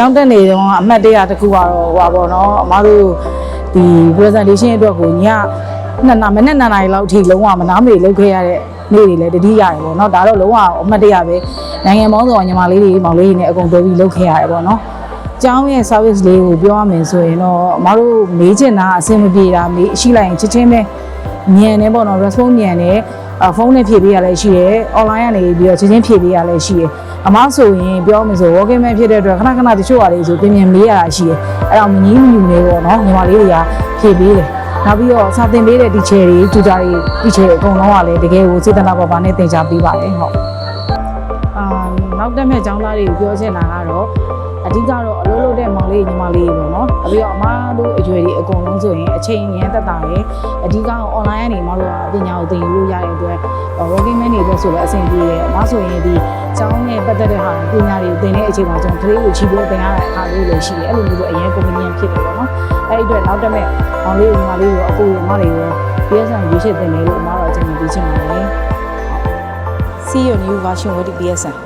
ကျောင်းတက်နေတော့အမှတ်တရတစ်ခုကတော့ဟိုပါပေါ့နော်အမားတို့ဒီ presentation အတွက်ကိုညနှစ်နာမနေ့နှစ်နာရီလောက်အထိလုံးဝမနားမေလုပ်ခဲ့ရတဲ့နေ့တွေလည်းတတိရတယ်ပေါ့နော်ဒါတော့လုံးဝအမှတ်တရပဲနိုင်ငံပေါင်းစုံညီမလေးတွေမောင်လေးတွေနဲ့အကုန်တွဲပြီးလုပ်ခဲ့ရတယ်ပေါ့နော်ကျောင်းရဲ့ service လေးကိုပြောရမယ်ဆိုရင်တော့အမားတို့မေးချင်တာအဆင်မပြေတာမေးရှိလိုက်ရင်ချက်ချင်းပဲမြန်နေပေါ့နော် response မြန်နေအ ဖုန်းနဲ့ဖြည့်ပေးရလဲရှိတယ် online ကနေပြီးတော့ချက်ချင်းဖြည့်ပေးရလဲရှိတယ်အမဆိုရင်ပြောမယ်ဆို walking man ဖြစ်တဲ့အတွက်ခဏခဏတချို့ဟာလေးဆိုပြင်ပြင်မေးရတာရှိတယ်အဲ့တော့မငီးမညူနေပေါ့နော်ညီမလေးတွေကဖြည့်ပေးတယ်နောက်ပြီးတော့စာသင်ပေးတဲ့ teacher တွေ tutor တွေ teacher တွေအကုန်လုံးကလည်းတကယ်ကိုစေတနာပါပါနဲ့သင်ကြားပေးပါတယ်ဟုတ်အာနောက်တက်မဲ့ကျောင်းသားတွေကိုပြောချင်တာကတော့ အဓိကတော့အလုပ်လုပ်တဲ့မောင်လေးညီမလေးတွေပေါ့နော်။ပြီးတော့အမတို့အရွယ်တွေအကုန်လုံးဆိုရင်အချိန်ရမ်းသက်တာရယ်အဓိက online ကနေမတို့ကပညာကိုသင်ယူလို့ရတဲ့အတွက် working man တွေအတွက်ဆိုလည်းအဆင်ပြေတယ်။အမဆိုရင်ဒီကျောင်းနဲ့ပတ်သက်တဲ့ဟာပညာတွေကိုသင်တဲ့အချိန်မှာကျွန်တော်ကလေးကိုချီးပိုးသင်ရတဲ့အခါလေးလည်းရှိတယ်။အဲ့လိုမျိုးဆိုအရင် convenient ဖြစ်တယ်ပေါ့နော်။အဲ့ဒီအတွက်နောက်တက်မဲ့မောင်လေးညီမလေးကိုအကိုညီမလေးကို PSN ရွေးချယ်တင်တယ်လို့အမတော့အချိန်ကြီးချင်ပါတယ်။ See your new version with PSN